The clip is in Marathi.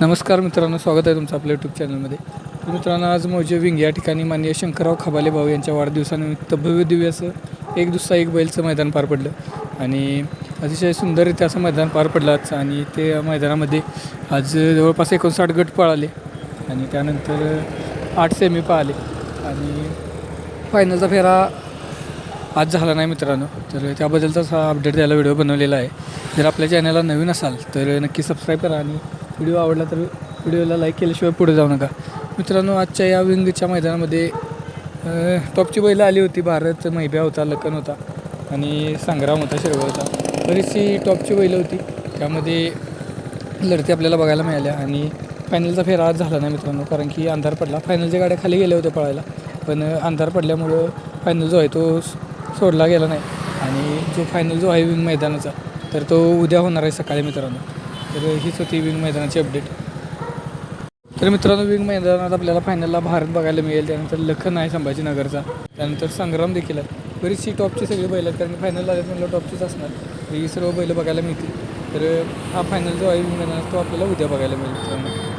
नमस्कार मित्रांनो स्वागत आहे तुमचं आपल्या यूट्यूब चॅनलमध्ये मित्रांनो आज मौजे विंग या ठिकाणी माननीय शंकरराव खबाले भाऊ यांच्या वाढदिवसानिमित्त भव्य दिव्य असं एक दुसरा एक बैलचं मैदान पार पडलं. आणि अतिशय सुंदररित्या असं मैदान पार पडलं आज आणि ते मैदानामध्ये आज जवळपास एकोणसाठ गट पळाले आणि त्यानंतर आठ सेमी पळाले. आणि फायनलचा फेरा आज झाला नाही मित्रांनो तर त्याबद्दलचाच हा अपडेट द्यायला व्हिडिओ बनवलेला आहे. जर आपल्या चॅनलला नवीन असाल तर नक्की सबस्क्राईब करा आणि व्हिडिओ आवडला तर व्हिडिओला लाईक केल्याशिवाय पुढे जाऊ नका. मित्रांनो आजच्या या विंगच्या मैदानामध्ये टॉपची बैलं आली होती. भारत मैब्या होता लखन होता आणि संग्राम होता शिरवळ होता. बरीचशी टॉपची बैलं होती. त्यामध्ये लढती आपल्याला बघायला मिळाल्या आणि फायनलचा फेरा आज झाला नाही मित्रांनो कारण की अंधार पडला. फायनलच्या गाड्या खाली गेल्या होत्या पळायला पण अंधार पडल्यामुळं फायनल जो आहे तो सोडला गेला नाही. आणि जो फायनल जो आहे विंग मैदानाचा तर तो उद्या होणार आहे सकाळी मित्रांनो. तर हीच होती विंग मैदानाची अपडेट तर मित्रांनो विंग मैदानात आपल्याला फायनलला भारत बघायला मिळेल. त्यानंतर लखन आहे संभाजीनगरचा. त्यानंतर संग्राम देखील आहे. बरीचशी टॉपची सगळी बैल आहेत कारण फायनल आल्यात म्हणलं टॉपचीच असणार. ही सर्व बैलं बघायला मिळतील. तर हा फायनल जो आहे विंग मैदानात तो आपल्याला उद्या बघायला मिळेल मित्रांनो.